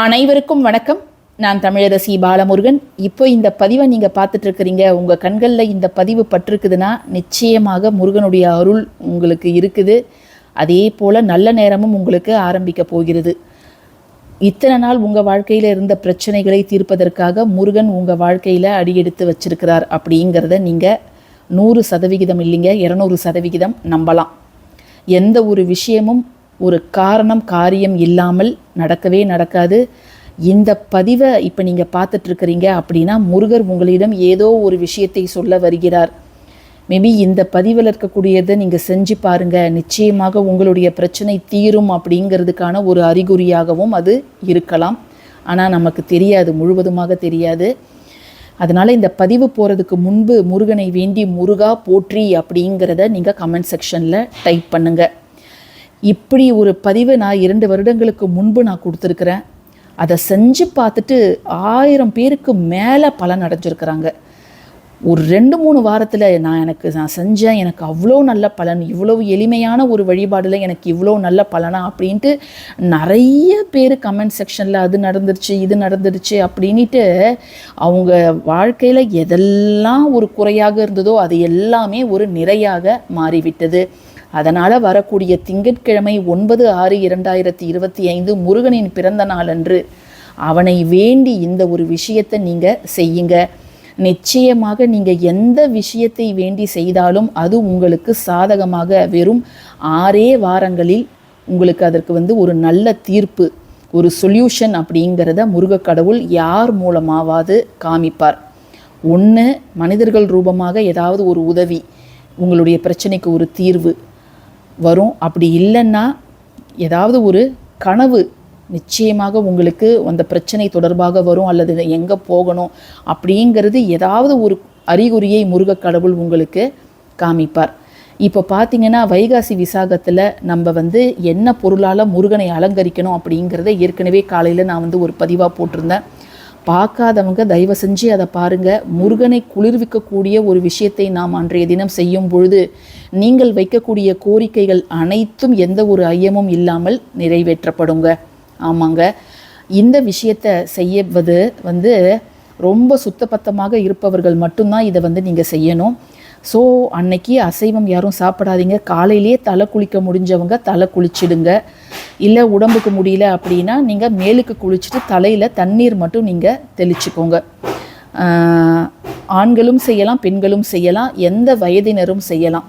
அனைவருக்கும் வணக்கம். நான் தமிழரசி பாலமுருகன். இப்போ இந்த பதிவை நீங்கள் பார்த்துட்டு இருக்கிறீங்க உங்கள் கண்களில் இந்த பதிவு பட்டிருக்குதுன்னா நிச்சயமாக முருகனுடைய அருள் உங்களுக்கு இருக்குது. அதே போல் நல்ல நேரமும் உங்களுக்கு ஆரம்பிக்க போகிறது. இத்தனை நாள் உங்கள் வாழ்க்கையில் இருந்த பிரச்சனைகளை தீர்ப்பதற்காக முருகன் உங்கள் வாழ்க்கையில் அடியெடுத்து வச்சிருக்கிறார் அப்படிங்கிறத நீங்கள் நூறு சதவிகிதம் இல்லைங்க இரநூறு சதவிகிதம் நம்பலாம். எந்த ஒரு விஷயமும் ஒரு காரணம் காரியம் இல்லாமல் நடக்கவே நடக்காது. இந்த பதிவை இப்போ நீங்கள் பார்த்துட்ருக்கிறீங்க அப்படின்னா முருகர் உங்களிடம் ஏதோ ஒரு விஷயத்தை சொல்ல வருகிறார். மேபி இந்த பதிவில் இருக்கக்கூடியதை நீங்கள் செஞ்சு பாருங்கள் நிச்சயமாக உங்களுடைய பிரச்சனை தீரும் அப்படிங்கிறதுக்கான ஒரு அறிகுறியாகவும் அது இருக்கலாம். ஆனால் நமக்கு தெரியாது முழுவதுமாக தெரியாது. அதனால் இந்த பதிவு போகிறதுக்கு முன்பு முருகனை வேண்டி முருகா போற்றி அப்படிங்கிறத நீங்கள் கமெண்ட் செக்ஷனில் டைப் பண்ணுங்கள் இப்படி ஒரு பதிவை நான் இரண்டு வருடங்களுக்கு முன்பு நான் கொடுத்துருக்குறேன். அதை செஞ்சு பார்த்துட்டு ஆயிரம் பேருக்கு மேலே பலன் அடைஞ்சிருக்கிறாங்க. ஒரு ரெண்டு மூணு வாரத்தில் நான் எனக்கு நான் செஞ்சேன். எனக்கு அவ்வளோ நல்ல பலன் இவ்வளவு எளிமையான ஒரு வழிபாடில் எனக்கு இவ்வளோ நல்ல பலனா அப்படின்ட்டு நிறைய பேர் கமெண்ட் செக்ஷனில் அது நடந்துருச்சு இது நடந்துருச்சு அப்படின்ட்டு அவங்க வாழ்க்கையில் எதெல்லாம் ஒரு குறையாக இருந்ததோ அது எல்லாமே ஒரு நிறையாக மாறிவிட்டது. அதனால் வரக்கூடிய திங்கட்கிழமை ஒன்பது ஆறு இரண்டாயிரத்தி இருபத்தி ஐந்து முருகனின் பிறந்த நாளன்று அவனை வேண்டி இந்த ஒரு விஷயத்தை நீங்கள் செய்யுங்க. நிச்சயமாக நீங்கள் எந்த விஷயத்தை வேண்டி செய்தாலும் அது உங்களுக்கு சாதகமாக வெறும் ஆறே வாரங்களில் உங்களுக்கு அதற்கு வந்து ஒரு நல்ல தீர்ப்பு ஒரு சொல்யூஷன் அப்படிங்கிறத முருக கடவுள் யார் மூலமாவது காமிப்பார். ஒன்று மனிதர்கள் ரூபமாக ஏதாவது ஒரு உதவி உங்களுடைய பிரச்சனைக்கு ஒரு தீர்வு வரும். அப்படி இல்லைன்னா ஏதாவது ஒரு கனவு நிச்சயமாக உங்களுக்கு அந்த பிரச்சனை தொடர்பாக வரும் அல்லது எங்கே போகணும் அப்படிங்கிறது ஏதாவது ஒரு அறிகுறியை முருகக் கடவுள் உங்களுக்கு காமிப்பார். இப்போ பார்த்தீங்கன்னா வைகாசி விசாகத்தில் நம்ம வந்து என்ன பொருளால் முருகனை அலங்கரிக்கணும் அப்படிங்கிறத ஏற்கனவே காலையில் நான் வந்து ஒரு பதிவாக போட்டிருந்தேன். பார்க்காதவங்க தயவு செஞ்சு அதை பாருங்கள் முருகனை குளிர்விக்கக்கூடிய ஒரு விஷயத்தை நாம் அன்றைய தினம் செய்யும் பொழுது நீங்கள் வைக்கக்கூடிய கோரிக்கைகள் அனைத்தும் எந்த ஒரு ஐயமும் இல்லாமல் நிறைவேற்றப்படுங்க. ஆமாங்க. இந்த விஷயத்தை செய்வது வந்து ரொம்ப சுத்தபத்தமாக இருப்பவர்கள் மட்டும்தான் இதை வந்து நீங்கள் செய்யணும். ஸோ அன்னைக்கு அசைவம் யாரும் சாப்பிடாதீங்க. காலையிலேயே தலை குளிக்க முடிஞ்சவங்க தலை குளிச்சிடுங்க. இல்லை உடம்புக்கு முடியல அப்படின்னா நீங்கள் மேலுக்கு குளிச்சுட்டு தலையில் தண்ணீர் மட்டும் நீங்கள் தெளிச்சுக்கோங்க. ஆண்களும் செய்யலாம் பெண்களும் செய்யலாம். எந்த வயதினரும் செய்யலாம்.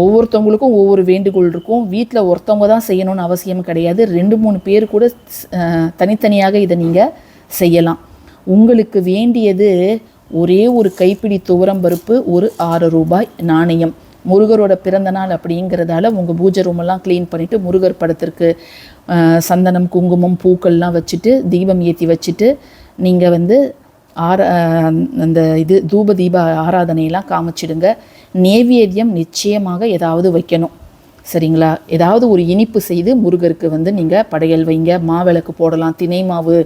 ஒவ்வொருத்தவங்களுக்கும் ஒவ்வொரு வேண்டுகோள் இருக்கும். வீட்டில் ஒருத்தவங்க தான் செய்யணும்னு அவசியம் கிடையாது. ரெண்டு மூணு பேர் கூட தனித்தனியாக இதை நீங்கள் செய்யலாம். உங்களுக்கு வேண்டியது ஒரே ஒரு கைப்பிடி துவரம் பருப்பு ஒரு ஆறு ரூபாய் நாணயம். முருகரோட பிறந்த நாள் அப்படிங்கிறதால உங்கள் பூஜை ரூமெல்லாம் க்ளீன் பண்ணிவிட்டு முருகர் படத்திற்கு சந்தனம் குங்குமம் பூக்கள்லாம் வச்சுட்டு தீபம் ஏற்றி வச்சுட்டு நீங்கள் வந்து ஆர அந்த இது தூப தீப ஆராதனையெல்லாம் காமிச்சிடுங்க. நேவேத்தியம் நிச்சயமாக ஏதாவது வைக்கணும். சரிங்களா? ஏதாவது ஒரு இனிப்பு செய்து முருகருக்கு வந்து நீங்கள் படையல் வைங்க. மாவிளக்கு போடலாம் தினை மாவு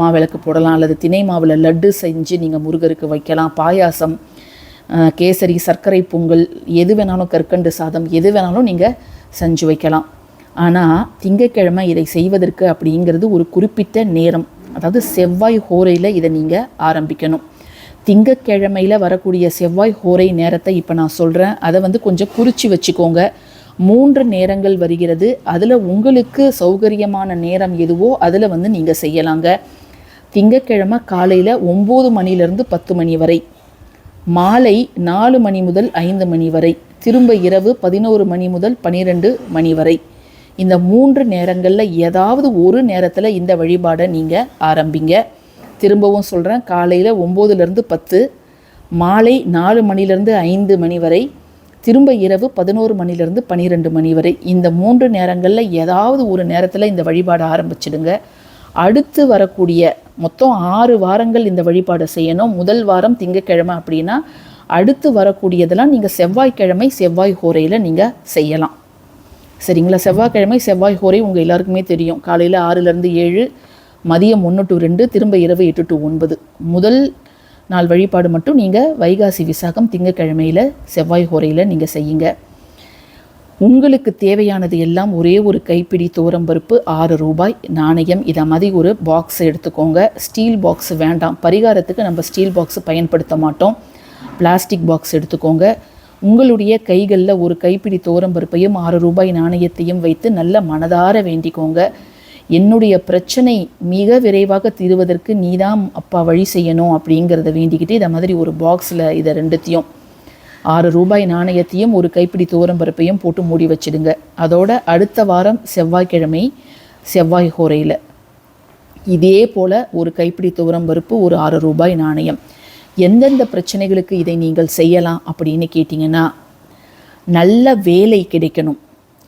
மாவிளக்கு போடலாம் அல்லது தினை மாவில் லட்டு செஞ்சு நீங்கள் முருகருக்கு வைக்கலாம். பாயாசம் கேசரி சர்க்கரை பொங்கல் எது வேணாலும் கற்கண்டு சாதம் எது வேணாலும் நீங்கள் செஞ்சு வைக்கலாம். ஆனால் திங்கட்கிழமை இதை செய்வதற்கு அப்படிங்கிறது ஒரு குறிப்பிட்ட நேரம். அதாவது செவ்வாய் ஹோரையில் இதை நீங்கள் ஆரம்பிக்கணும். திங்கக்கிழமையில் வரக்கூடிய செவ்வாய் ஹோரை நேரத்தை இப்போ நான் சொல்கிறேன் அதை வந்து கொஞ்சம் குறித்து வச்சுக்கோங்க. மூன்று நேரங்கள் வருகிறது. அதில் உங்களுக்கு சௌகரியமான நேரம் எதுவோ அதில் வந்து நீங்கள் செய்யலாங்க. திங்கக்கிழமை காலையில் ஒம்பது மணிலேருந்து பத்து மணி வரை. மாலை நாலு மணி முதல் ஐந்து மணி வரை. திரும்ப இரவு பதினோரு மணி முதல் பன்னிரெண்டு மணி வரை. இந்த மூன்று நேரங்களில் ஏதாவது ஒரு நேரத்தில் இந்த வழிபாடை நீங்கள் ஆரம்பிங்க. திரும்பவும் சொல்கிறேன் காலையில் ஒம்போதுலேருந்து பத்து மாலை நாலு மணிலேருந்து ஐந்து மணி வரை. திரும்ப இரவு பதினோரு மணிலேருந்து பன்னிரெண்டு மணி வரை. இந்த மூன்று நேரங்களில் ஏதாவது ஒரு நேரத்தில் இந்த வழிபாடை ஆரம்பிச்சிடுங்க. அடுத்து வரக்கூடிய மொத்தம் ஆறு வாரங்கள் இந்த வழிபாடை செய்யணும். முதல் வாரம் திங்கட்கிழமை அப்படின்னா அடுத்து வரக்கூடியதெல்லாம் நீங்கள் செவ்வாய்க்கிழமை செவ்வாய் ஹோரையில் நீங்கள் செய்யலாம். சரிங்களா? செவ்வாய்க்கிழமை செவ்வாய் ஹோரை உங்கள் எல்லாருக்குமே தெரியும். காலையில் ஆறுலேருந்து ஏழு மதியம் ஒன்று டு ரெண்டு திரும்ப இரவு எட்டு டு ஒன்பது. முதல் நாள் வழிபாடு மட்டும் நீங்கள் வைகாசி விசாகம் திங்கக்கிழமையில் செவ்வாய் ஹோரையில் நீங்கள் செய்யுங்க. உங்களுக்கு தேவையானது எல்லாம் ஒரே ஒரு கைப்பிடி பருப்பு ஆறு ரூபாய் நாணயம். இதை மாதிரி ஒரு பாக்ஸ் எடுத்துக்கோங்க. ஸ்டீல் பாக்ஸ் வேண்டாம். பரிகாரத்துக்கு நம்ம ஸ்டீல் பாக்ஸ் பயன்படுத்த மாட்டோம். பிளாஸ்டிக் பாக்ஸ் எடுத்துக்கோங்க. உங்களுடைய கைகளில் ஒரு கைப்பிடி பருப்பையும் ஆறு ரூபாய் நாணயத்தையும் வைத்து நல்ல மனதார வேண்டிக்கோங்க. என்னுடைய பிரச்சனை மிக விரைவாக தீருவதற்கு நீதான் அப்பா வழி செய்யணும் அப்படிங்கிறத வேண்டிக்கிட்டு இதை மாதிரி ஒரு பாக்ஸில் இதை ரெண்டுத்தையும் ஆறு ரூபாய் நாணயத்தையும் ஒரு கைப்பிடி பருப்பையும் போட்டு மூடி வச்சிடுங்க. அதோட அடுத்த வாரம் செவ்வாய்க்கிழமை செவ்வாய் ஹோரையில். இதே போல் ஒரு கைப்பிடி பருப்பு ஒரு ஆறு ரூபாய் நாணயம். எந்தெந்த பிரச்சனைகளுக்கு இதை நீங்கள் செய்யலாம் அப்படின்னு கேட்டிங்கன்னா நல்ல வேலை கிடைக்கணும்.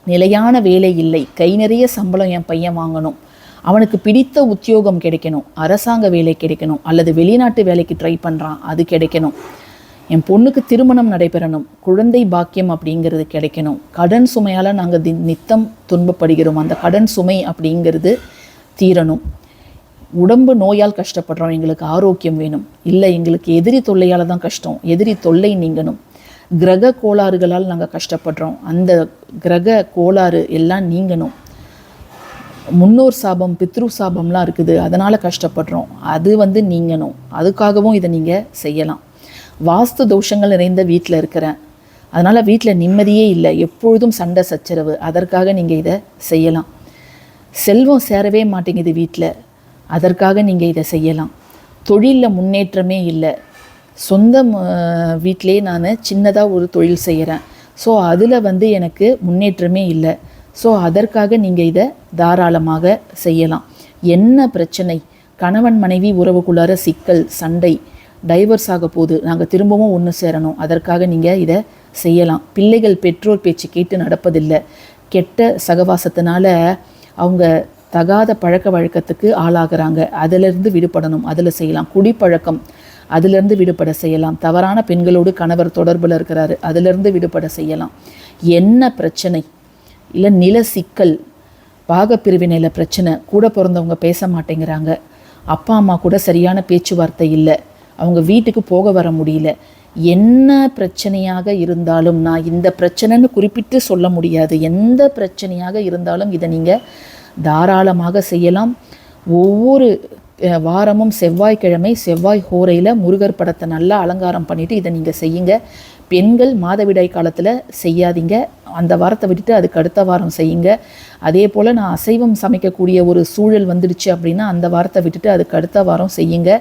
நிலையான வேலை இல்லை. கை நிறைய சம்பளம் என் பையன் வாங்கணும். அவனுக்கு பிடித்த உத்தியோகம் கிடைக்கணும். அரசாங்க வேலை கிடைக்கணும். அல்லது வெளிநாட்டு வேலைக்கு ட்ரை பண்ணுறான் அது கிடைக்கணும். என் பொண்ணுக்கு திருமணம் நடைபெறணும். குழந்தை பாக்கியம் அப்படிங்கிறது கிடைக்கணும். கடன் சுமையால் நாங்கள் தி நித்தம் துன்பப்படுகிறோம். அந்த கடன் சுமை அப்படிங்கிறது தீரணும். உடம்பு நோயால் கஷ்டப்படுறோம். எங்களுக்கு ஆரோக்கியம் வேணும். இல்லை எங்களுக்கு எதிரி தொல்லையால் தான் கஷ்டம். எதிரி தொல்லை நீங்கணும். கிரக கோளாறுகளால் நாங்கள் கஷ்டப்படுறோம். அந்த கிரக கோளாறு எல்லாம் நீங்கணும். முன்னோர் சாபம் பித்ரு சாபம்லாம் இருக்குது. அதனால் கஷ்டப்படுறோம். அது வந்து நீங்கணும். அதுக்காகவும் இதை நீங்கள் செய்யலாம். வாஸ்து தோஷங்கள் நிறைந்த வீட்டில் இருக்கிறேன். அதனால் வீட்டில் நிம்மதியே இல்லை. எப்பொழுதும் சண்டை சச்சரவு. அதற்காக நீங்கள் இதை செய்யலாம். செல்வம் சேரவே மாட்டேங்குது வீட்டில் அதற்காக நீங்கள் இதை செய்யலாம். தொழிலில் முன்னேற்றமே இல்லை. சொந்த வீட்டிலே நான் சின்னதாக ஒரு தொழில் செய்கிறேன் ஸோ அதில் வந்து எனக்கு முன்னேற்றமே இல்லை. ஸோ அதற்காக நீங்கள் இதை தாராளமாக செய்யலாம். என்ன பிரச்சனை? கணவன் மனைவி உறவுக்குள்ளார சிக்கல் சண்டை டைவர்ஸ் ஆக போகுது. நாங்கள் திரும்பவும் ஒன்று சேரணும். அதற்காக நீங்கள் இதை செய்யலாம். பிள்ளைகள் பெற்றோர் பேச்சு கேட்டு நடப்பதில்லை. கெட்ட சகவாசத்தினால அவங்க தகாத பழக்க வழக்கத்துக்கு ஆளாகிறாங்க. அதிலிருந்து விடுபடணும். அதில் செய்யலாம். குடிப்பழக்கம். அதிலிருந்து விடுபட செய்யலாம். தவறான பெண்களோடு கணவர் தொடர்பில் இருக்கிறாரு. அதிலிருந்து விடுபட செய்யலாம். என்ன பிரச்சனை? இல்லை நில சிக்கல் பாகப்பிரிவினையில் பிரச்சனை. கூட பிறந்தவங்க பேச மாட்டேங்கிறாங்க. அப்பா அம்மா கூட சரியான பேச்சுவார்த்தை இல்லை. அவங்க வீட்டுக்கு போக வர முடியல. என்ன பிரச்சனையாக இருந்தாலும் நான் இந்த பிரச்சனைன்னு குறிப்பிட்டு சொல்ல முடியாது. எந்த பிரச்சனையாக இருந்தாலும் இதை நீங்கள் தாராளமாக செய்யலாம். ஒவ்வொரு வாரமும் செவ்வாய்க்கிழமை செவ்வாய் ஹோரையில் முருகர் படத்தை நல்லா அலங்காரம் பண்ணிவிட்டு இதை நீங்கள் செய்யுங்க. பெண்கள் மாதவிடாய் காலத்தில் செய்யாதீங்க. அந்த வாரத்தை விட்டுட்டு அதுக்கு அடுத்த வாரம் செய்யுங்க. அதே போல் நான் அசைவம் சமைக்கக்கூடிய ஒரு சூழல் வந்துடுச்சு அப்படின்னா அந்த வாரத்தை விட்டுட்டு அதுக்கு அடுத்த வாரம் செய்யுங்க.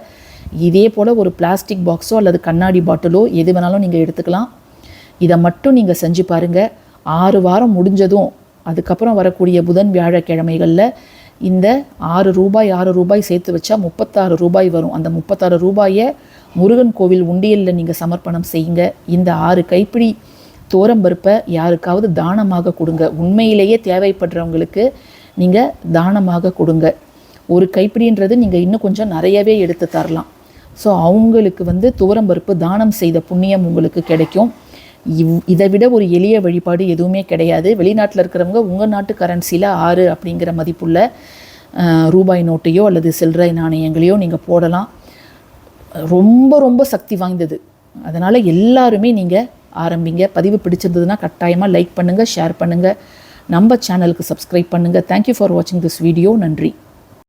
இதே போல் ஒரு பிளாஸ்டிக் பாக்ஸோ அல்லது கண்ணாடி பாட்டிலோ எது வேணாலும் நீங்கள் எடுத்துக்கலாம். இதை மட்டும் நீங்கள் செஞ்சு பாருங்கள் ஆறு வாரம் முடிஞ்சதும் அதுக்கப்புறம் வரக்கூடிய புதன் வியாழக்கிழமைகளில் இந்த ஆறு ரூபாய் ஆறு ரூபாய் சேர்த்து வச்சா முப்பத்தாறு ரூபாய் வரும். அந்த முப்பத்தாறு ரூபாயை முருகன் கோவில் உண்டியலில் நீங்கள் சமர்ப்பணம் செய்யுங்க. இந்த ஆறு கைப்பிடி தோரம்பருப்பை யாருக்காவது தானமாக கொடுங்க. உண்மையிலேயே தேவைப்படுறவங்களுக்கு நீங்கள் தானமாக கொடுங்க. ஒரு கைப்பிடின்றது நீங்கள் இன்னும் கொஞ்சம் நிறையவே எடுத்து தரலாம். ஸோ அவங்களுக்கு வந்து துவரம்பருப்பு தானம் செய்த புண்ணியம் உங்களுக்கு கிடைக்கும். இதை விட ஒரு எளிய வழிபாடு எதுவுமே கிடையாது. வெளிநாட்டில் இருக்கிறவங்க உங்கள் நாட்டு கரன்சியில் ஆறு அப்படிங்கிற மதிப்புள்ள ரூபாய் நோட்டையோ அல்லது சில்லறை நாணயங்களையோ நீங்கள் போடலாம். ரொம்ப ரொம்ப சக்தி வாய்ந்தது. அதனால் எல்லாருமே நீங்கள் ஆரம்பிங்க. பதிவு பிடிச்சிருந்ததுன்னா கட்டாயமாக லைக் பண்ணுங்கள் ஷேர் பண்ணுங்கள் நம்ம சேனலுக்கு சப்ஸ்கிரைப் பண்ணுங்கள் தேங்க்யூ ஃபார் வாட்சிங் திஸ் வீடியோ நன்றி.